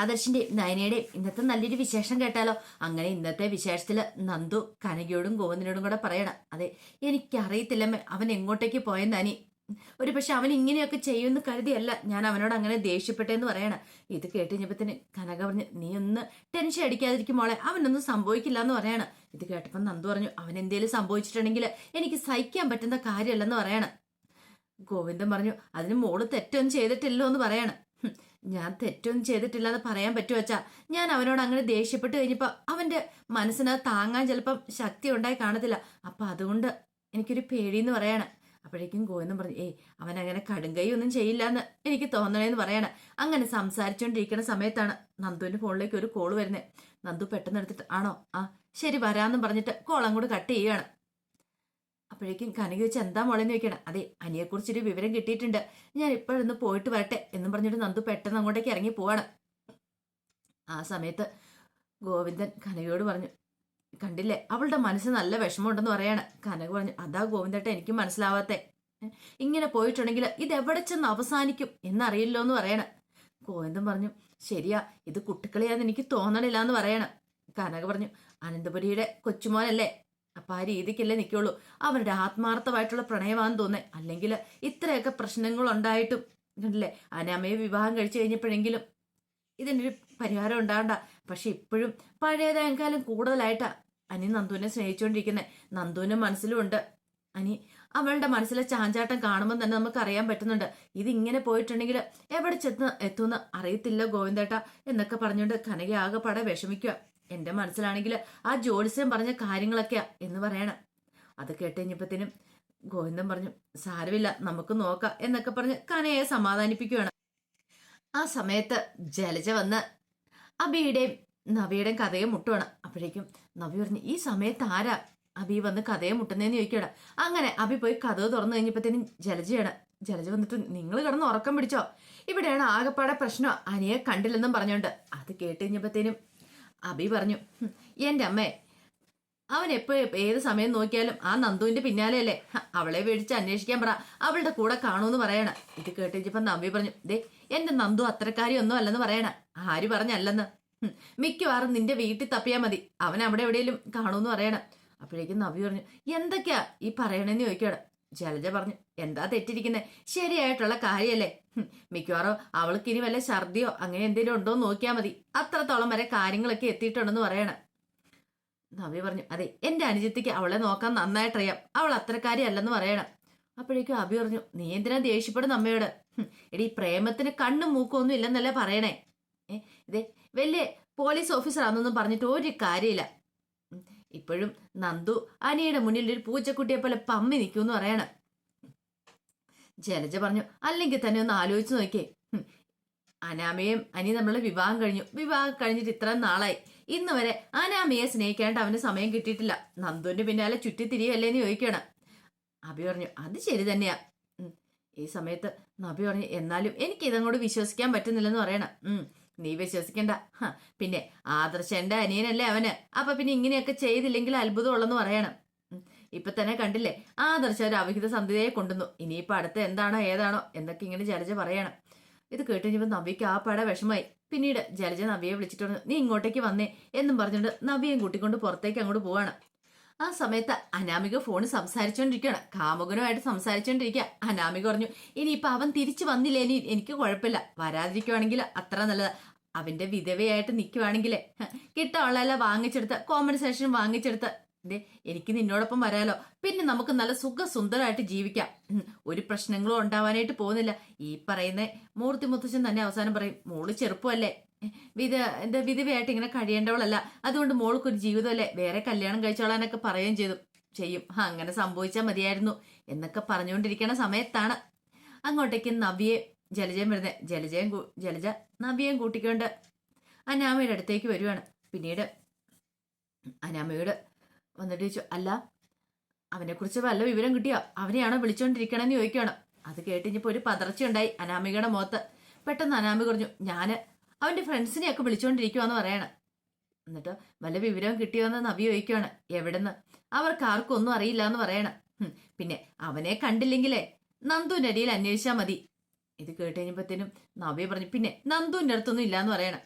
ആദർശിന്റെയും നയനയുടെയും ഇന്നത്തെ നല്ലൊരു വിശേഷം കേട്ടാലോ? അങ്ങനെ ഇന്നത്തെ വിശേഷത്തിൽ നന്ദു കനകയോടും ഗോവിന്ദനോടും കൂടെ പറയണം. അതെ എനിക്കറിയത്തില്ലമ്മേ അവൻ എങ്ങോട്ടേക്ക് പോയെന്നാനി ഒരു പക്ഷെ അവൻ ഇങ്ങനെയൊക്കെ ചെയ്യുമെന്ന് കരുതിയല്ല ഞാൻ അവനോട് അങ്ങനെ ദേഷ്യപ്പെട്ടെന്ന് പറയണം. ഇത് കേട്ടുകഴിഞ്ഞപ്പത്തിന് കനക പറഞ്ഞു നീ ഒന്ന് ടെൻഷൻ അടിക്കാതിരിക്കും മോളെ അവനൊന്നും സംഭവിക്കില്ല എന്ന് പറയണം. ഇത് കേട്ടപ്പോൾ നന്ദു പറഞ്ഞു അവൻ എന്തേലും സംഭവിച്ചിട്ടുണ്ടെങ്കിൽ എനിക്ക് സഹിക്കാൻ പറ്റുന്ന കാര്യമല്ലെന്ന് പറയണം. ഗോവിന്ദൻ പറഞ്ഞു അതിന് മോൾ തെറ്റൊന്നും ചെയ്തിട്ടില്ലോ എന്ന് പറയണം. ഞാൻ തെറ്റൊന്നും ചെയ്തിട്ടില്ല എന്ന് പറയാൻ പറ്റുമോ വെച്ചാ ഞാൻ അവനോട് അങ്ങനെ ദേഷ്യപ്പെട്ട് കഴിഞ്ഞപ്പോൾ അവന്റെ മനസ്സിന് താങ്ങാൻ ചിലപ്പം ശക്തി ഉണ്ടായി കാണത്തില്ല. അപ്പൊ അതുകൊണ്ട് എനിക്കൊരു പേടിയെന്ന് പറയാണ്. അപ്പോഴേക്കും ഗോവിന്ദൻ പറഞ്ഞു ഏയ് അവൻ അങ്ങനെ കടുങ്കൈ ഒന്നും ചെയ്യില്ല എന്ന് എനിക്ക് തോന്നണേന്ന് പറയാണ്. അങ്ങനെ സംസാരിച്ചുകൊണ്ടിരിക്കുന്ന സമയത്താണ് നന്ദുവിന്റെ ഫോണിലേക്ക് ഒരു കോൾ വരുന്നത് നന്ദു പെട്ടെന്ന് എടുത്തിട്ട് ആണോ? ആ ശരി വരാമെന്നും പറഞ്ഞിട്ട് കോളം അങ്ങോട്ട് കട്ട് ചെയ്യുകയാണ്. അപ്പോഴേക്കും കനക വെച്ച് എന്താ മോളെന്ന് ചോദിക്കണം അതെ അനിയെക്കുറിച്ചൊരു വിവരം കിട്ടിയിട്ടുണ്ട്. ഞാൻ ഇപ്പോഴൊന്ന് പോയിട്ട് വരട്ടെ എന്നും പറഞ്ഞിട്ട് നന്ദു പെട്ടെന്ന് അങ്ങോട്ടേക്ക് ഇറങ്ങി പോവാണ്. ആ സമയത്ത് ഗോവിന്ദൻ കനകയോട് പറഞ്ഞു കണ്ടില്ലേ അവളുടെ മനസ്സ് നല്ല വിഷമമുണ്ടെന്ന് പറയാണ്. കനക പറഞ്ഞു അതാ ഗോവിന്ദേട്ട എനിക്ക് മനസ്സിലാവാത്തെ. ഇങ്ങനെ പോയിട്ടുണ്ടെങ്കിൽ ഇത് എവിടെ ചെന്ന് അവസാനിക്കും എന്നറിയില്ലോ എന്ന് പറയണം. ഗോവിന്ദൻ പറഞ്ഞു ശരിയാ ഇത് കുട്ടിക്കളിയാന്ന് എനിക്ക് തോന്നണില്ല എന്ന് പറയണം. കനക പറഞ്ഞു അനന്തപുരിയുടെ കൊച്ചുമോനല്ലേ അപ്പൊ ആ രീതിക്കല്ലേ നിൽക്കുള്ളൂ അവരുടെ ആത്മാർത്ഥമായിട്ടുള്ള പ്രണയമാണെന്ന് തോന്നേ അല്ലെങ്കിൽ ഇത്രയൊക്കെ പ്രശ്നങ്ങൾ ഉണ്ടായിട്ടും കണ്ടില്ലേ അനാമയെ വിവാഹം കഴിച്ചു കഴിഞ്ഞപ്പോഴെങ്കിലും ഇതിനൊരു പരിഹാരം ഉണ്ടാകണ്ട. പക്ഷെ ഇപ്പോഴും പഴയതേക്കാളും കൂടുതലായിട്ടാ അനി നന്ദുവിനെ സ്നേഹിച്ചുകൊണ്ടിരിക്കുന്നത് നന്ദുവിനും മനസ്സിലുമുണ്ട് അനി അവളുടെ മനസ്സിലെ ചാഞ്ചാട്ടം കാണുമ്പോൾ തന്നെ നമുക്ക് അറിയാൻ പറ്റുന്നുണ്ട്. ഇതിങ്ങനെ പോയിട്ടുണ്ടെങ്കിൽ എവിടെ ചെന്ന് എത്തുമെന്ന് അറിയത്തില്ല ഗോവിന്ദേട്ട എന്നൊക്കെ പറഞ്ഞുകൊണ്ട് കനകയാകെ പട വിഷമിക്കുക എന്റെ മനസ്സിലാണെങ്കിൽ ആ ജ്യോത്സ്യം പറഞ്ഞ കാര്യങ്ങളൊക്കെയാ എന്ന് പറയണം. അത് കേട്ട് കഴിഞ്ഞപ്പത്തേനും ഗോവിന്ദൻ പറഞ്ഞു സാരമില്ല നമുക്ക് നോക്കാം എന്നൊക്കെ പറഞ്ഞ് കനയെ സമാധാനിപ്പിക്കുകയാണ് ആ സമയത്ത് ജലജ വന്ന് അബിയുടെയും നവിയുടെയും കഥയെ മുട്ടുവാണ്. അപ്പോഴേക്കും നവി പറഞ്ഞു ഈ സമയത്ത് ആരാ അബി വന്ന് കഥയെ മുട്ടുന്നതെന്ന് ചോദിക്കുകയാണ്? അങ്ങനെ അബി പോയി കഥ തുറന്നു കഴിഞ്ഞപ്പോഴത്തേനും ജലജയാണ്. ജലജ വന്നിട്ട് നിങ്ങൾ കിടന്ന് ഉറക്കം പിടിച്ചോ? ഇവിടെയാണ് ആകെപ്പാടെ പ്രശ്നം. അനിയെ കണ്ടില്ലെന്നും പറഞ്ഞോണ്ട്. അത് കേട്ട് കഴിഞ്ഞപ്പോഴത്തേനും അബി പറഞ്ഞു എന്റെ അമ്മേ അവൻ എപ്പോഴും ഏത് സമയം നോക്കിയാലും ആ നന്ദുവിന്റെ പിന്നാലെയല്ലേ? അവളെ പേടിച്ച് അന്വേഷിക്കാൻ പറ അവളുടെ കൂടെ കാണൂന്ന് പറയണ. ഇത് കേട്ടിരിച്ചപ്പം നമ്പി പറഞ്ഞു ദേ എന്റെ നന്ദു അത്രക്കാരി ഒന്നും അല്ലെന്ന് പറയണ ആര് പറഞ്ഞല്ലെന്ന്? മിക്കവാറും നിന്റെ വീട്ടിൽ തപ്പിയാ മതി അവൻ അവിടെ എവിടെയെങ്കിലും കാണൂന്ന് പറയണം. അപ്പോഴേക്കും നബി പറഞ്ഞു എന്തൊക്കെയാ ഈ പറയണെന്ന് ചോദിക്കണം ജലജ പറഞ്ഞു എന്താ തെറ്റിരിക്കുന്നത് ശരിയായിട്ടുള്ള കാര്യമല്ലേ മിക്കവാറും അവൾക്ക് ഇനി വല്ല ഛർദിയോ അങ്ങനെ എന്തെങ്കിലും ഉണ്ടോ എന്ന് നോക്കിയാൽ മതി. അത്രത്തോളം വരെ കാര്യങ്ങളൊക്കെ എത്തിയിട്ടുണ്ടെന്ന് പറയണം. നവി പറഞ്ഞു അതെ എന്റെ അനുജത്തിക്ക് അവളെ നോക്കാൻ നന്നായിട്ടറിയാം. അവൾ അത്രക്കാരി അല്ലെന്ന് പറയണം. അപ്പോഴേക്കും അഭി പറഞ്ഞു നീ എന്തിനാ ദേഷ്യപ്പെടുന്ന അമ്മയോട്? എടി പ്രേമത്തിന് കണ്ണും മൂക്കും ഒന്നും ഇല്ലെന്നല്ലേ പറയണേ. ഇതേ വലിയ പോലീസ് ഓഫീസറാണെന്നൊന്നും പറഞ്ഞിട്ട് ഒരു കാര്യമില്ല. ഇപ്പോഴും നന്ദു അനിയുടെ മുന്നിൽ ഒരു പൂച്ചക്കുട്ടിയെ പോലെ പമ്മി നിൽക്കുമെന്ന് പറയണം. ജലജ പറഞ്ഞു അല്ലെങ്കിൽ തന്നെ ഒന്ന് ആലോചിച്ച് നോക്കിയേ. അനാമയും അനി നമ്മളെ വിവാഹം കഴിഞ്ഞു. വിവാഹം കഴിഞ്ഞിട്ട് ഇത്ര നാളായി. ഇന്ന് വരെ അനാമയെ സ്നേഹിക്കാണ്ട് അവന് സമയം കിട്ടിയിട്ടില്ല. നന്ദുവിന്റെ പിന്നാലെ ചുറ്റി ചുറ്റിത്തിരിയല്ലേന്ന് ചോദിക്കണം അബി പറഞ്ഞു അത് ശരി തന്നെയാ. ഈ സമയത്ത് നബി പറഞ്ഞു എന്നാലും എനിക്ക് ഇതങ്ങോട്ട് വിശ്വസിക്കാൻ പറ്റുന്നില്ലെന്ന് പറയണം. നീ വിശ്വസിക്കണ്ട. പിന്നെ ആദർശ എന്റെ അനിയനല്ലേ അവന്. അപ്പൊ പിന്നെ ഇങ്ങനെയൊക്കെ ചെയ്തില്ലെങ്കിൽ അത്ഭുതമുള്ളെന്ന് പറയണം. ഇപ്പൊ തന്നെ കണ്ടില്ലേ? ആദർശ ഒരു അവിഹിത സന്ധിതയെ കൊണ്ടുവന്നു. ഇനിയിപ്പോ അടുത്ത എന്താണോ ഏതാണോ എന്നൊക്കെ ഇങ്ങനെ ജലജ പറയണം. ഇത് കേട്ട് കഴിഞ്ഞപ്പോൾ നബിക്ക് ആ പട വിഷമായി പിന്നീട് ജലജ നബിയെ വിളിച്ചിട്ടുണ്ട്. നീ ഇങ്ങോട്ടേക്ക് വന്നേ എന്നും പറഞ്ഞുകൊണ്ട് നബിയും കൂട്ടിക്കൊണ്ട് പുറത്തേക്ക് അങ്ങോട്ട് പോവാണ്. ആ സമയത്ത് അനാമിക ഫോണിൽ സംസാരിച്ചുകൊണ്ടിരിക്കുകയാണ് കാമുകനുമായിട്ട് സംസാരിച്ചുകൊണ്ടിരിക്കുക അനാമിക പറഞ്ഞു ഇനിയിപ്പൊ അവൻ തിരിച്ചു വന്നില്ലേ? ഇനി എനിക്ക് കുഴപ്പമില്ല. വരാതിരിക്കുവാണെങ്കിൽ അത്ര നല്ലത്. അവന്റെ വിധവയായിട്ട് നിൽക്കുവാണെങ്കിലേ കിട്ടാനുള്ളതെല്ലാം വാങ്ങിച്ചെടുത്ത് കോമ്പൻസേഷൻ വാങ്ങിച്ചെടുത്ത്. ദേ എനിക്ക് നിന്നോടൊപ്പം വരാലോ. പിന്നെ നമുക്ക് നല്ല സുഖസുന്ദരമായിട്ട് ജീവിക്കാം. ഒരു പ്രശ്നങ്ങളും ഉണ്ടാവാനായിട്ട് പോകുന്നില്ല. ഈ പറയുന്ന മൂർത്തി മുത്തശ്ശൻ തന്നെ അവസാനം പറയും മോൾ ചെറുപ്പമല്ലേ? വിധ എന്താ വിധവയായിട്ട് ഇങ്ങനെ കഴിയേണ്ടവളല്ല. അതുകൊണ്ട് മോൾക്കൊരു ജീവിതമല്ലേ? വേറെ കല്യാണം കഴിച്ചോളാനൊക്കെ പറയുകയും ചെയ്തു. ചെയ്യും. അങ്ങനെ സംഭവിച്ചാൽ മതിയായിരുന്നു. എന്നൊക്കെ പറഞ്ഞുകൊണ്ടിരിക്കുന്ന സമയത്താണ് അങ്ങോട്ടേക്ക് നവ്യെ ജലജയം വരുന്നത് ജലജയം ജലജ നവ്യയും കൂട്ടിക്കൊണ്ട് അനാമയുടെ അടുത്തേക്ക് വരുവാണ്. പിന്നീട് അനാമയോട് വന്നിട്ട് ചോദിച്ചു അല്ല അവനെക്കുറിച്ച് വല്ല വിവരം കിട്ടിയോ? അവനെയാണോ വിളിച്ചുകൊണ്ടിരിക്കണമെന്ന് ചോദിക്കുകയാണ് അത് കേട്ടിഞ്ഞപ്പോൾ ഒരു പതർച്ചയുണ്ടായി അനാമികയുടെ മുഖത്ത്. പെട്ടെന്ന് അനാമി പറഞ്ഞു ഞാൻ അവന്റെ ഫ്രണ്ട്സിനെയൊക്കെ വിളിച്ചുകൊണ്ടിരിക്കുവാന്ന് പറയണം. എന്നിട്ട് വല്ല വിവരവും കിട്ടിയോന്ന് നവി ചോദിക്കുകയാണ് എവിടെന്ന്? അവർക്ക് ആർക്കും ഒന്നും അറിയില്ല എന്ന് പറയണം പിന്നെ അവനെ കണ്ടില്ലെങ്കിലേ നന്ദുവിന്റെ അടിയിൽ അന്വേഷിച്ചാൽ മതി. ഇത് കേട്ട് കഴിഞ്ഞപ്പോഴത്തേനും നവ്യ പറഞ്ഞു പിന്നെ നന്ദുവിന്റെ അടുത്തൊന്നും ഇല്ലാന്ന് പറയണം.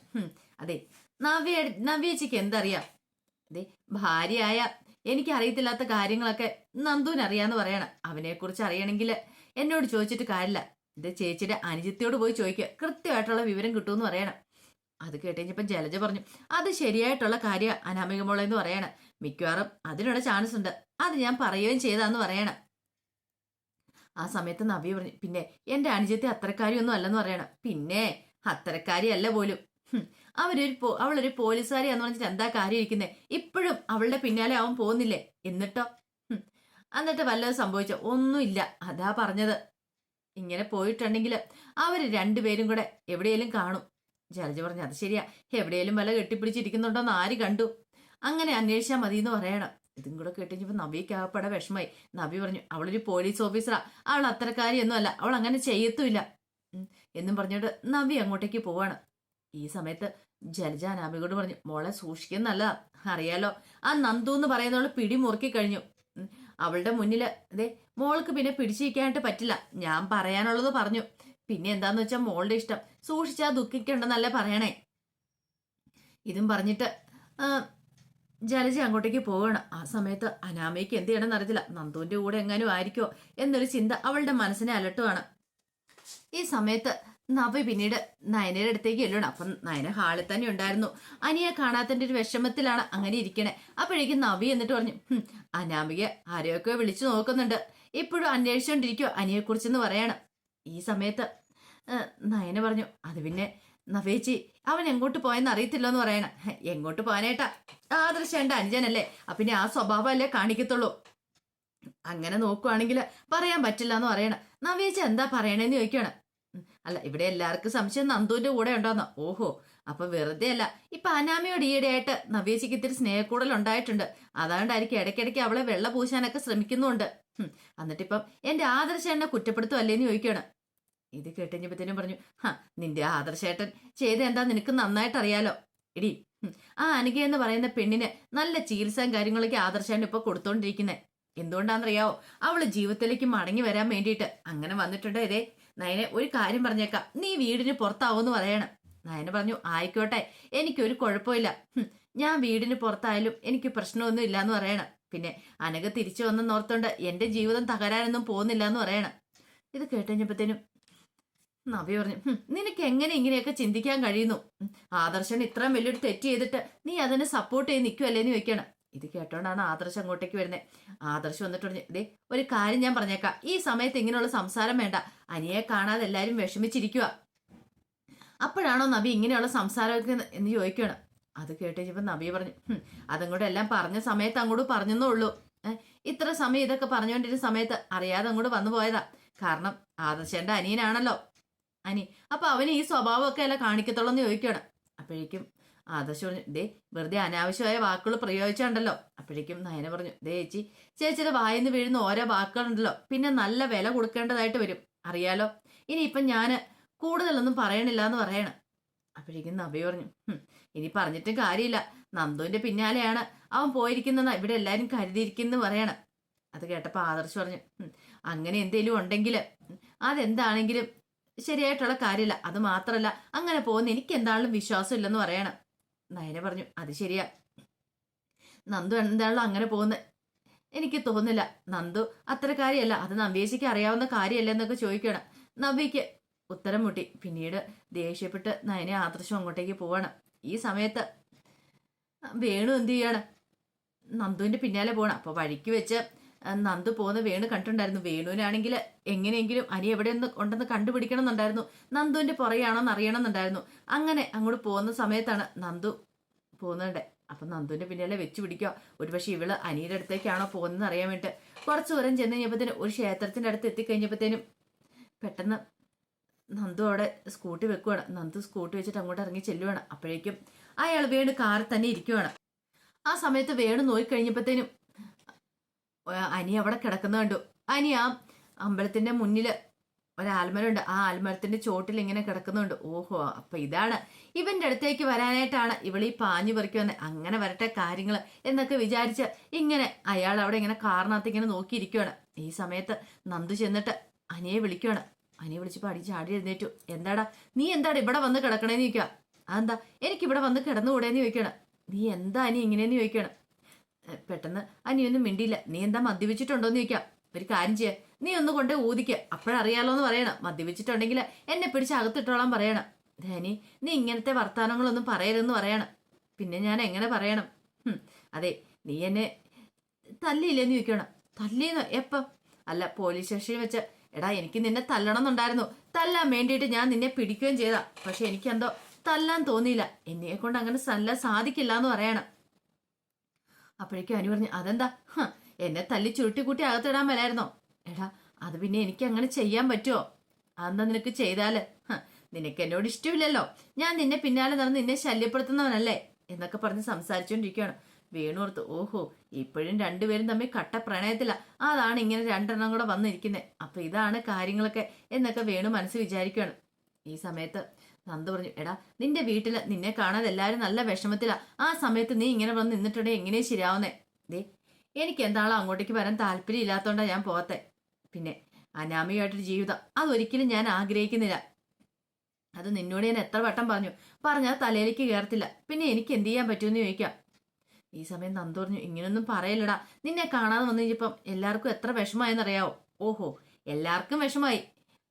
അതെ നവ്യ നവ്യച്ചിക്ക് എന്തറിയാം? അതെ ഭാര്യയായ എനിക്ക് അറിയത്തില്ലാത്ത കാര്യങ്ങളൊക്കെ നന്ദുവിന് അറിയാന്ന് പറയണം. അവനെക്കുറിച്ച് അറിയണമെങ്കിൽ എന്നോട് ചോദിച്ചിട്ട് കാര്യമില്ല. ഇത് ചേച്ചിയുടെ അനുജിത്തിയോട് പോയി ചോദിക്കുക കൃത്യമായിട്ടുള്ള വിവരം കിട്ടുമെന്ന് പറയണം. അത് കേട്ടുകഴിഞ്ഞപ്പം ജലജ പറഞ്ഞു അത് ശരിയായിട്ടുള്ള കാര്യം അനാമിക മോളെ എന്ന് പറയണം. മിക്കവാറും അതിനുള്ള ചാൻസ് ഉണ്ട്. അത് ഞാൻ പറയുകയും ചെയ്താന്ന് പറയണം. ആ സമയത്ത് നവ്യ പറഞ്ഞു പിന്നെ എന്റെ അനുജത്തെ അത്രക്കാരിയൊന്നും അല്ലെന്ന് പറയണം. പിന്നെ അത്രക്കാരി അല്ല പോലും അവരൊരു പോ- അവളൊരു പോലീസുകാരിയാന്ന് പറഞ്ഞിട്ട് എന്താ കാര്യം ഇരിക്കുന്നേ ഇപ്പോഴും അവളുടെ പിന്നാലെ അവൻ പോകുന്നില്ലേ? എന്നിട്ടോ? എന്നിട്ട് വല്ലതും സംഭവിച്ചോ? ഒന്നുമില്ല. അതാ പറഞ്ഞത്. ഇങ്ങനെ പോയിട്ടുണ്ടെങ്കിൽ അവർ രണ്ടുപേരും കൂടെ എവിടെയെങ്കിലും കാണും. ജലജ പറഞ്ഞു അത് ശരിയാ. എവിടെയെങ്കിലും വല്ല കെട്ടിപ്പിടിച്ചിരിക്കുന്നുണ്ടോന്ന് ആര് കണ്ടു? അങ്ങനെ അന്വേഷിച്ചാൽ മതി എന്ന് പറയണം. ഇതും കൂടെ കേട്ടുകഴിഞ്ഞപ്പോൾ നബിക്ക് ആകപ്പെടെ വിഷമായി. നബി പറഞ്ഞു അവളൊരു പോലീസ് ഓഫീസറാ. അവൾ അത്രക്കാരിയൊന്നും അല്ല അവൾ അങ്ങനെ ചെയ്യത്തുമില്ല. എന്നും പറഞ്ഞിട്ട് നബി അങ്ങോട്ടേക്ക് പോവാണ്. ഈ സമയത്ത് ജലജ അനാമികോട് പറഞ്ഞു മോളെ സൂക്ഷിക്കുന്നല്ല അറിയാലോ ആ നന്ദു എന്ന് പറയുന്നവൾ പിടി മുറുക്കി കഴിഞ്ഞു. അവളുടെ മുന്നിൽ അതെ മോൾക്ക് പിന്നെ പിടിച്ചിരിക്കാനായിട്ട് പറ്റില്ല. ഞാൻ പറയാനുള്ളത് പറഞ്ഞു. പിന്നെ എന്താന്ന് വെച്ചാൽ മോളുടെ ഇഷ്ടം. സൂക്ഷിച്ചാ ദുഃഖിക്കണ്ടെന്നല്ലേ പറയണേ. ഇതും പറഞ്ഞിട്ട് ജലജ അങ്ങോട്ടേക്ക് പോവുകയാണ് ആ സമയത്ത് അനാമയ്ക്ക് എന്ത് ചെയ്യണമെന്ന് അറിയത്തില്ല. നന്ദുവിന്റെ കൂടെ എങ്ങാനും ആയിരിക്കോ എന്നൊരു ചിന്ത അവളുടെ മനസ്സിനെ അലട്ടുവാണ്. ഈ സമയത്ത് നവ പിന്നീട് നയനയുടെ അടുത്തേക്ക് ചെല്ലണം അപ്പം നയന ഹാളിൽ തന്നെ ഉണ്ടായിരുന്നു. അനിയെ കാണാത്തതിന്റെ ഒരു വിഷമത്തിലാണ് അങ്ങനെ ഇരിക്കണേ. അപ്പോഴേക്കും നവി എന്നിട്ട് പറഞ്ഞു അനാമിക ആരെയൊക്കെ വിളിച്ചു നോക്കുന്നുണ്ട്. ഇപ്പോഴും അന്വേഷിച്ചുകൊണ്ടിരിക്കുവോ അനിയെക്കുറിച്ചെന്ന് പറയാണ്. ഈ സമയത്ത്. നയന പറഞ്ഞു അത് പിന്നെ നവേച്ചി അവൻ എങ്ങോട്ട് പോയെന്ന് അറിയത്തില്ല എന്ന് പറയണ എങ്ങോട്ട് പോകാനായിട്ടാ ആദർശേണ്ട അനുജനല്ലേ അപ്പൊ പിന്നെ ആ സ്വഭാവമല്ലേ കാണിക്കത്തുള്ളൂ. അങ്ങനെ നോക്കുവാണെങ്കിൽ പറയാൻ പറ്റില്ല എന്ന് പറയണ നവേച്ചി എന്താ പറയണേന്ന് ചോദിക്കണം. അല്ല ഇവിടെ എല്ലാവർക്കും സംശയം നന്ദുവിന്റെ കൂടെ ഉണ്ടോന്നോ. ഓഹോ അപ്പൊ വെറുതെ അല്ല. ഇപ്പൊ അനാമയോട് ഈയിടെയായിട്ട് നവേച്ചിക്ക് ഇത്തിരി സ്നേഹക്കൂടൽ ഉണ്ടായിട്ടുണ്ട്. അതുകൊണ്ടായിരിക്കും ഇടയ്ക്കിടയ്ക്ക് അവളെ വെള്ള പൂശാനൊക്കെ ശ്രമിക്കുന്നുണ്ട്. എന്നിട്ടിപ്പം എന്റെ ആദർശ എന്നെ കുറ്റപ്പെടുത്തുമല്ലേന്ന് ചോദിക്കണം. ഇത് കേട്ടുകഴിഞ്ഞപ്പത്തേനും പറഞ്ഞു ഹാ നിന്റെ ആദർശേട്ടൻ ചെയ്ത എന്താ നിനക്ക് നന്നായിട്ട് അറിയാലോ എടി ആ അനിക എന്ന് പറയുന്ന പെണ്ണിന് നല്ല ചികിത്സയും കാര്യങ്ങളൊക്കെ ആദർശാണ് ഇപ്പൊ കൊടുത്തോണ്ടിരിക്കുന്നത് എന്തുകൊണ്ടാണെന്നറിയാവോ? അവൾ ജീവിതത്തിലേക്ക് മടങ്ങി വരാൻ വേണ്ടിയിട്ട് അങ്ങനെ വന്നിട്ടുണ്ട് ഇതേ? നയനെ ഒരു കാര്യം പറഞ്ഞേക്കാം. നീ വീടിന് പുറത്താവൂന്ന് പറയണം. നയന പറഞ്ഞു ആയിക്കോട്ടെ എനിക്കൊരു കുഴപ്പമില്ല. ഞാൻ വീടിന് പുറത്തായാലും എനിക്ക് പ്രശ്നമൊന്നും ഇല്ലാന്ന് പറയണം. പിന്നെ അനക തിരിച്ചു വന്നെന്ന് ഓർത്തോണ്ട് എന്റെ ജീവിതം തകരാനൊന്നും പോകുന്നില്ല എന്ന് പറയണം. ഇത് കേട്ടുകഴിഞ്ഞപ്പോഴത്തേനും നവി പറഞ്ഞു നിനക്ക് എങ്ങനെ ഇങ്ങനെയൊക്കെ ചിന്തിക്കാൻ കഴിയുന്നു? ആദർശൻ ഇത്രയും വലിയൊരു തെറ്റ് ചെയ്തിട്ട് നീ അതിനെ സപ്പോർട്ട് ചെയ്ത് നിൽക്കുമല്ലേന്ന് ചോദിക്കണം ഇത് കേട്ടോണ്ടാണ് ആദർശം അങ്ങോട്ടേക്ക് വരുന്നത് ആദർശം വന്നിട്ട് പറഞ്ഞു ദേ ഒരു കാര്യം ഞാൻ പറഞ്ഞേക്കാം. ഈ സമയത്ത് ഇങ്ങനെയുള്ള സംസാരം വേണ്ട. അനിയെ കാണാതെ എല്ലാവരും വിഷമിച്ചിരിക്കുക അപ്പോഴാണോ നബി ഇങ്ങനെയുള്ള സംസാരമൊക്കെ എന്ന് ചോദിക്കുകയാണ്. അത് കേട്ട് കഴിഞ്ഞപ്പോൾ നബി പറഞ്ഞു അതങ്ങോട്ട് എല്ലാം പറഞ്ഞ സമയത്ത് അങ്ങോട്ട് പറഞ്ഞെന്നേ ഉള്ളൂ. ഇത്ര സമയം ഇതൊക്കെ പറഞ്ഞുകൊണ്ടിരുന്ന സമയത്ത് അറിയാതെ അങ്ങോട്ട് വന്നു പോയതാ. കാരണം ആദർശന്റെ അനിയനാണല്ലോ. അനി അപ്പൊ അവന് ഈ സ്വഭാവമൊക്കെ അല്ല കാണിക്കത്തുള്ളൂ എന്ന് ചോദിക്കണം അപ്പോഴേക്കും ആദർശ് പറഞ്ഞു ദേ വെറുതെ അനാവശ്യമായ വാക്കുകൾ പ്രയോഗിച്ചുണ്ടല്ലോ. അപ്പോഴേക്കും നയന പറഞ്ഞു ദേ ചേച്ചി ചേച്ചിയുടെ വായിന്ന് വീഴുന്ന ഓരോ വാക്കുകളുണ്ടല്ലോ പിന്നെ നല്ല വില കൊടുക്കേണ്ടതായിട്ട് വരും. അറിയാലോ? ഇനി ഇനിയിപ്പം ഞാൻ കൂടുതലൊന്നും പറയണില്ല എന്ന് പറയണം. അപ്പോഴേക്കും നബി പറഞ്ഞു ഇനി പറഞ്ഞിട്ടും കാര്യമില്ല. നന്ദുവിന്റെ പിന്നാലെയാണ് അവൻ പോയിരിക്കുന്നതെന്ന് ഇവിടെ എല്ലാവരും കരുതിയിരിക്കുന്നു പറയണം. അത് കേട്ടപ്പോൾ ആദർശ് പറഞ്ഞു "ഹും, അങ്ങനെ എന്തെങ്കിലും ഉണ്ടെങ്കിൽ അതെന്താണെങ്കിലും ശരിയായിട്ടുള്ള കാര്യമില്ല അത് മാത്രല്ല അങ്ങനെ പോകുന്ന എനിക്ക് എന്താണെങ്കിലും വിശ്വാസം ഇല്ലെന്ന് പറയണം. നയന പറഞ്ഞു അത് ശരിയാ. നന്ദു എന്താണല്ലോ അങ്ങനെ പോകുന്നത് എനിക്ക് തോന്നില്ല നന്ദു അത്ര കാര്യമല്ല. അത് നവ്യേശിക്ക് അറിയാവുന്ന കാര്യമല്ല എന്നൊക്കെ ചോദിക്കണം. നവ്യക്ക് ഉത്തരം മുട്ടി. പിന്നീട് ദേഷ്യപ്പെട്ട് നയനെ ആദർശം അങ്ങോട്ടേക്ക് പോവാണ്. ഈ സമയത്ത് വേണു എന്ത് ചെയ്യാണ്? നന്ദുവിന്റെ പിന്നാലെ പോകണം അപ്പൊ വഴിക്ക് വെച്ച് നന്ദു പോകുന്ന വേണു കണ്ടിട്ടുണ്ടായിരുന്നു. വേണുവിനാണെങ്കിൽ എങ്ങനെയെങ്കിലും അനി എവിടെ ഉണ്ടെന്ന് കണ്ടുപിടിക്കണം എന്നുണ്ടായിരുന്നു നന്ദുവിന്റെ പുറയാണോന്ന് അറിയണം എന്നുണ്ടായിരുന്നു അങ്ങനെ അങ്ങോട്ട് പോകുന്ന സമയത്താണ് നന്ദു പോകുന്നുണ്ട്. അപ്പൊ നന്ദുവിന്റെ പിന്നാലെ വെച്ച് പിടിക്കുക. ഒരുപക്ഷെ ഇവൾ അനിയുടെ അടുത്തേക്കാണോ പോകുന്നത് അറിയാൻ വേണ്ടിട്ട് കുറച്ചു ദൂരം ചെന്ന് കഴിഞ്ഞപ്പോഴത്തേനും ഒരു ക്ഷേത്രത്തിന്റെ അടുത്ത് എത്തിക്കഴിഞ്ഞപ്പോഴത്തേനും പെട്ടെന്ന് നന്ദു അവിടെ സ്കൂട്ടി വെക്കുവാണ്. നന്ദു സ്കൂട്ടി വെച്ചിട്ട് അങ്ങോട്ട് ഇറങ്ങി ചെല്ലുവാണ്. അപ്പോഴേക്കും അയാൾ വേണു കാറിൽ തന്നെ ഇരിക്കുവാണ്. ആ സമയത്ത് വേണു നോക്കിക്കഴിഞ്ഞപ്പോഴത്തേനും അനി അവിടെ കിടക്കുന്ന കണ്ടു. അനി ആ അമ്പലത്തിന്റെ മുന്നിൽ ഒരു ആൽമരമുണ്ട് ആ ആൽമരത്തിന്റെ ചോട്ടിൽ ഇങ്ങനെ കിടക്കുന്നുണ്ട്. ഓഹോ അപ്പൊ ഇതാണ്. ഇവന്റെ അടുത്തേക്ക് വരാനായിട്ടാണ് ഇവളീ പാഞ്ഞു പറിക്ക് വന്നത് അങ്ങനെ വരട്ടെ കാര്യങ്ങൾ എന്നൊക്കെ വിചാരിച്ച് ഇങ്ങനെ അയാൾ അവിടെ ഇങ്ങനെ കാറിനകത്ത് ഇങ്ങനെ നോക്കിയിരിക്കുവാണ്. ഈ സമയത്ത് നന്ദു ചെന്നിട്ട് അനിയെ വിളിക്കുവാണ്. അനിയെ വിളിച്ചപ്പോൾ അടി ചാടി എഴുന്നേറ്റു. എന്താടാ നീ എന്താടാ ഇവിടെ വന്ന് കിടക്കണേന്ന് ചോദിക്കുക അതെന്താ എനിക്ക് എനിക്കിവിടെ വന്ന് കിടന്നുകൂടേന്ന് ചോദിക്കണം നീ എന്താ അനി ഇങ്ങനെയെന്ന് ചോദിക്കണം പെട്ടെന്ന് അനിയൊന്നും മിണ്ടിയില്ല. നീ എന്താ മദ്യപിച്ചിട്ടുണ്ടോന്ന് ചോദിക്കാം. ഒരു കാര്യം ചെയ്യാം. നീ ഒന്ന് കൊണ്ട് ഊതിക്ക. അപ്പോഴറിയാലോ എന്ന് പറയണം. മദ്യപിച്ചിട്ടുണ്ടെങ്കിൽ എന്നെ പിടിച്ച് അകത്തിട്ടോളാൻ പറയണം. ധനി നീ ഇങ്ങനത്തെ വർത്തമാനങ്ങളൊന്നും പറയരുതെന്ന് പറയണം. പിന്നെ ഞാൻ എങ്ങനെ പറയണം? അതെ നീ എന്നെ തല്ലിയില്ലെന്ന് ചോദിക്കണം. തല്ലിന്ന് എപ്പം? അല്ല പോലീസ് സ്റ്റേഷനിൽ വെച്ച്. എടാ എനിക്ക് നിന്നെ തല്ലണമെന്നുണ്ടായിരുന്നു തല്ലാൻ വേണ്ടിയിട്ട് ഞാൻ നിന്നെ പിടിക്കുകയും ചെയ്താ. പക്ഷെ എനിക്കെന്തോ തല്ലാൻ തോന്നിയില്ല. എന്നെ കൊണ്ട് അങ്ങനെ തല്ലാൻ സാധിക്കില്ല എന്ന് പറയണം. അപ്പോഴേക്കും അനു പറഞ്ഞു അതെന്താ? എന്നെ തല്ലി ചുരുട്ടിക്കൂട്ടി അകത്തിടാൻ മേലായിരുന്നോ? എടാ അത് പിന്നെ എനിക്ക് അങ്ങനെ ചെയ്യാൻ പറ്റുമോ അതെന്താ നിനക്ക് ചെയ്താൽ? നിനക്ക് എന്നോട് ഇഷ്ടമില്ലല്ലോ ഞാൻ നിന്നെ പിന്നാലെ നടന്ന് നിന്നെ ശല്യപ്പെടുത്തുന്നവനല്ലേ? എന്നൊക്കെ പറഞ്ഞ് സംസാരിച്ചുകൊണ്ടിരിക്കുകയാണ് വേണു ഓർത്ത് ഓഹോ ഇപ്പോഴും രണ്ടുപേരും തമ്മിൽ കട്ട പ്രണയത്തില അതാണ് ഇങ്ങനെ രണ്ടെണ്ണം കൂടെ വന്നിരിക്കുന്നത് അപ്പൊ ഇതാണ് കാര്യങ്ങളൊക്കെ എന്നൊക്കെ വേണു മനസ്സ് വിചാരിക്കുകയാണ്. ഈ സമയത്ത് നന്ദു പറഞ്ഞു എടാ നിന്റെ വീട്ടിൽ നിന്നെ കാണാതെ എല്ലാവരും നല്ല വിഷമത്തിലാ. ആ സമയത്ത് നീ ഇങ്ങനെ വന്ന് നിന്നിട്ടുണ്ടെങ്കിൽ എങ്ങനെയാ ശരിയാവുന്നേ? ദേ എനിക്ക് എന്താണോ അങ്ങോട്ടേക്ക് വരാൻ താല്പര്യം ഇല്ലാത്തോണ്ടാ ഞാൻ പോകത്തെ പിന്നെ അനാമികമായിട്ടൊരു ജീവിതം. അതൊരിക്കലും ഞാൻ ആഗ്രഹിക്കുന്നില്ല. അത് നിന്നോട് ഞാൻ എത്ര വട്ടം പറഞ്ഞു. പറഞ്ഞാൽ തലയിലേക്ക് കയറത്തില്ല പിന്നെ എനിക്ക് എന്ത് ചെയ്യാൻ പറ്റുമെന്ന് ചോദിക്കാം. ഈ സമയം നന്ദ പറഞ്ഞു ഇങ്ങനൊന്നും പറയലടാ നിന്നെ കാണാതെ വന്നു കഴിഞ്ഞപ്പം എല്ലാവർക്കും എത്ര വിഷമായെന്നറിയാവോ ഓഹോ എല്ലാവർക്കും വിഷമായി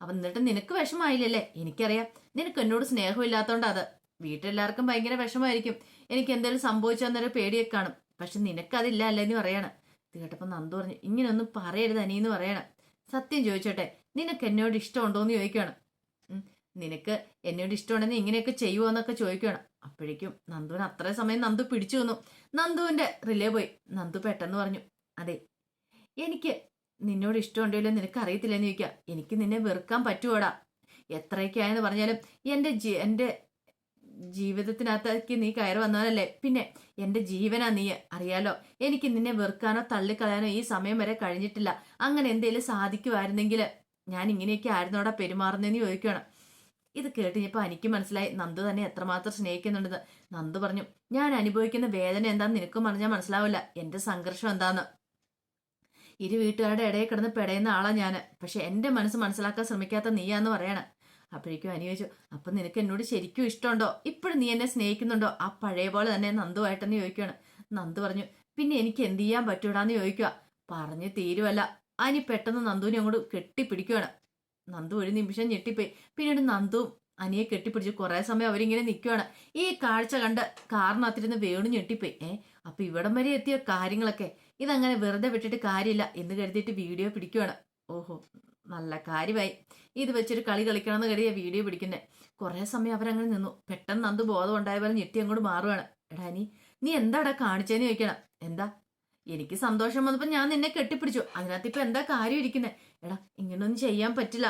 അപ്പം എന്നിട്ട് നിനക്ക് വിഷമായില്ലല്ലേ എനിക്കറിയാം. നിനക്ക് എന്നോട് സ്നേഹമില്ലാത്തോണ്ട് അത്. വീട്ടിലെല്ലാവർക്കും ഭയങ്കര വിഷമായിരിക്കും എനിക്ക് എന്തെങ്കിലും സംഭവിച്ചെന്നൊരു പേടിയൊക്കെ കാണും. പക്ഷെ നിനക്കതില്ല അല്ലേന്ന് പറയണം. ഇത് കേട്ടപ്പോൾ നന്ദു പറഞ്ഞു ഇങ്ങനെയൊന്നും പറയരുത് അനിയെന്ന് പറയണം. സത്യം ചോദിച്ചോട്ടെ നിനക്ക് എന്നോട് ഇഷ്ടമുണ്ടോന്ന് ചോദിക്കുകയാണ് നിനക്ക് എന്നോട് ഇഷ്ടമുണ്ടെന്ന് ഇങ്ങനെയൊക്കെ ചെയ്യുമോ എന്നൊക്കെ ചോദിക്കുകയാണ് അപ്പോഴേക്കും നന്ദുവിന് അത്ര സമയം നന്ദു പിടിച്ചു വന്നു നന്ദുവിന്റെ റിലേ പോയി. നന്ദു പെട്ടെന്ന് പറഞ്ഞു അതെ എനിക്ക് നിന്നോട് ഇഷ്ടമുണ്ടല്ലോ നിനക്ക് അറിയത്തില്ലെന്ന് ചോദിക്കുക എനിക്ക് നിന്നെ വെറുക്കാൻ പറ്റുമോടാ എത്രയൊക്കെ ആയെന്ന് പറഞ്ഞാലും എന്റെ ജീ എന്റെ ജീവിതത്തിനകത്തേക്ക് നീ കയറി വന്നവനല്ലേ. പിന്നെ എന്റെ ജീവനാ നീ അറിയാലോ? എനിക്ക് നിന്നെ വെറുക്കാനോ തള്ളിക്കളയാനോ ഈ സമയം വരെ കഴിഞ്ഞിട്ടില്ല. അങ്ങനെ എന്തെങ്കിലും സാധിക്കുമായിരുന്നെങ്കിൽ ഞാൻ ഇങ്ങനെയൊക്കെ ആയിരുന്നോടാ പെരുമാറുന്നതെന്ന് ചോദിക്കണം ഇത് കേട്ടിഞ്ഞപ്പോൾ എനിക്ക് മനസ്സിലായി. നന്ദു തന്നെ എത്രമാത്രം സ്നേഹിക്കുന്നുണ്ടെന്ന്. നന്ദു പറഞ്ഞു ഞാൻ അനുഭവിക്കുന്ന വേദന എന്താണെന്ന് നിനക്കും പറഞ്ഞാൽ മനസ്സിലാവില്ല. എന്റെ സംഘർഷം എന്താന്ന്? ഇരു വീട്ടുകാരുടെ ഇടയിൽ കിടന്ന് പെടയുന്ന ആളാ ഞാൻ പക്ഷെ എന്റെ മനസ്സ് മനസ്സിലാക്കാൻ ശ്രമിക്കാത്ത നീയാന്ന് പറയണം. അപ്പോഴേക്കും അനു ചോദിച്ചു അപ്പം നിനക്ക് എന്നോട് ശരിക്കും ഇഷ്ടമുണ്ടോ? ഇപ്പോഴും നീ എന്നെ സ്നേഹിക്കുന്നുണ്ടോ? ആ പഴയ പോലെ തന്നെ നന്ദുവായിട്ടെന്ന് ചോദിക്കുകയാണ് നന്ദു പറഞ്ഞു പിന്നെ എനിക്ക് എന്ത് ചെയ്യാൻ പറ്റൂടാന്ന് ചോദിക്കുക പറഞ്ഞു തീരുവല്ല. അനി പെട്ടെന്ന് നന്ദുവിനെ അങ്ങോട്ട് കെട്ടിപ്പിടിക്കുകയാണ് നന്ദു ഒരു നിമിഷം ഞെട്ടിപ്പോയി. പിന്നീട് നന്ദു അനിയെ കെട്ടിപ്പിടിച്ച് കുറേ സമയം അവരിങ്ങനെ നിൽക്കുകയാണ് ഈ കാഴ്ച കണ്ട് കാറിനകത്തിരുന്ന് വേണു ഞെട്ടിപ്പോയി. ഏ അപ്പൊ ഇവിടം വരെ എത്തിയ കാര്യങ്ങളൊക്കെ? ഇതങ്ങനെ വെറുതെ വിട്ടിട്ട് കാര്യമില്ല എന്ന് കരുതിയിട്ട് വീഡിയോ പിടിക്കുകയാണ് ഓഹോ നല്ല കാര്യമായി. ഇത് വെച്ചൊരു കളി കളിക്കണമെന്ന് കരുതിയ വീഡിയോ പിടിക്കുന്നത് കുറേ സമയം അവരങ്ങനെ നിന്നു. പെട്ടെന്ന് നന്ദു ബോധം ഉണ്ടായ പോലെ ഞെട്ടി അങ്ങോട്ട് മാറുകയാണ് എടാ നീ നീ എന്താടാ കാണിച്ചേന്ന് ചോദിക്കണം? എന്താ? എനിക്ക് സന്തോഷം വന്നപ്പോൾ ഞാൻ നിന്നെ കെട്ടിപ്പിടിച്ചു. അതിനകത്ത് ഇപ്പൊ എന്താ കാര്യം ഇരിക്കുന്നത് എടാ ഇങ്ങനൊന്നും ചെയ്യാൻ പറ്റില്ല.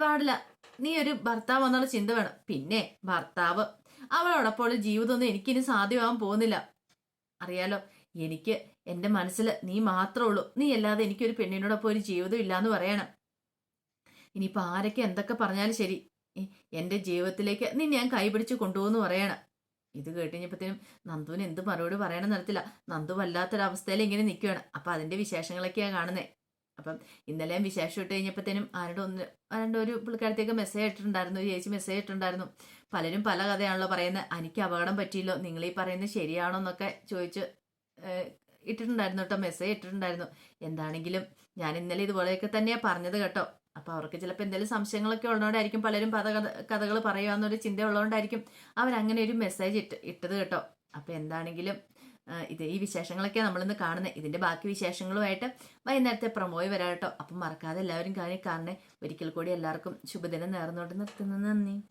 പാടില്ല. നീ ഒരു ഭർത്താവ് എന്നുള്ള ചിന്ത വേണം. പിന്നെ ഭർത്താവ്. അവളോടൊപ്പം ജീവിതമൊന്നും എനിക്കിനി സാധ്യമാവാൻ പോകുന്നില്ല. അറിയാലോ എനിക്ക് എന്റെ മനസ്സിൽ നീ മാത്രമേ ഉള്ളൂ. നീ അല്ലാതെ എനിക്കൊരു പെണ്ണിനോടൊപ്പം ഒരു ജീവിതം ഇല്ലാന്ന് പറയണം. ഇനിയിപ്പോൾ ആരൊക്കെ എന്തൊക്കെ പറഞ്ഞാലും ശരി. എന്റെ ജീവിതത്തിലേക്ക് നീ ഞാൻ കൈപിടിച്ച് കൊണ്ടുപോകുന്നു പറയണം. ഇത് കേട്ടുകഴിഞ്ഞപ്പോഴത്തേനും നന്ദുവിന് എന്ത് മറുപടി പറയണം നടത്തില്ല നന്ദു വല്ലാത്തൊരവസ്ഥയിൽ ഇങ്ങനെ നിൽക്കുകയാണ്. അപ്പം അതിന്റെ വിശേഷങ്ങളൊക്കെയാണ് കാണുന്നത് അപ്പം ഇന്നലെയും വിശേഷം ഇട്ട് കഴിഞ്ഞപ്പോഴത്തേനും ആരുടെ ഒന്ന് ആരുടെ ഒരു പുള്ളിക്കാരത്തേക്ക് മെസ്സേജ് ഇട്ടിട്ടുണ്ടായിരുന്നു. ഒരു ചേച്ചി മെസ്സേജ് ഇട്ടിട്ടുണ്ടായിരുന്നു. പലരും പല കഥയാണല്ലോ പറയുന്നത് എനിക്ക് അപകടം പറ്റിയില്ലോ. നിങ്ങൾ ഈ പറയുന്നത് ശരിയാണോ എന്നൊക്കെ ചോദിച്ച് ഇട്ടിട്ടുണ്ടായിരുന്നു കേട്ടോ. മെസ്സേജ് ഇട്ടിട്ടുണ്ടായിരുന്നു. എന്താണെങ്കിലും ഞാൻ ഇന്നലെ ഇതുപോലെയൊക്കെ തന്നെയാണ് പറഞ്ഞത് കേട്ടോ. അപ്പോൾ അവർക്ക് ചിലപ്പോൾ എന്തെങ്കിലും സംശയങ്ങളൊക്കെ ഉള്ളതുകൊണ്ടായിരിക്കും പലരും പല കഥ കഥകൾ പറയുകയെന്നൊരു ചിന്ത ഉള്ളതുകൊണ്ടായിരിക്കും അവരങ്ങനെ ഒരു മെസ്സേജ് ഇട്ട് ഇട്ടത് കേട്ടോ. അപ്പോൾ എന്താണെങ്കിലും ഇത് ഈ വിശേഷങ്ങളൊക്കെ നമ്മളിന്ന് കാണുന്നത് ഇതിന്റെ ബാക്കി വിശേഷങ്ങളുമായിട്ട് വൈകുന്നേരത്തെ പ്രമോയ് വരാം കേട്ടോ. അപ്പം മറക്കാതെ എല്ലാവരും കാണി കാണണേ. ഒരിക്കൽ കൂടി എല്ലാവർക്കും ശുഭദിനം നേർന്നുകൊണ്ട് നിർത്തുന്നു. നന്ദി.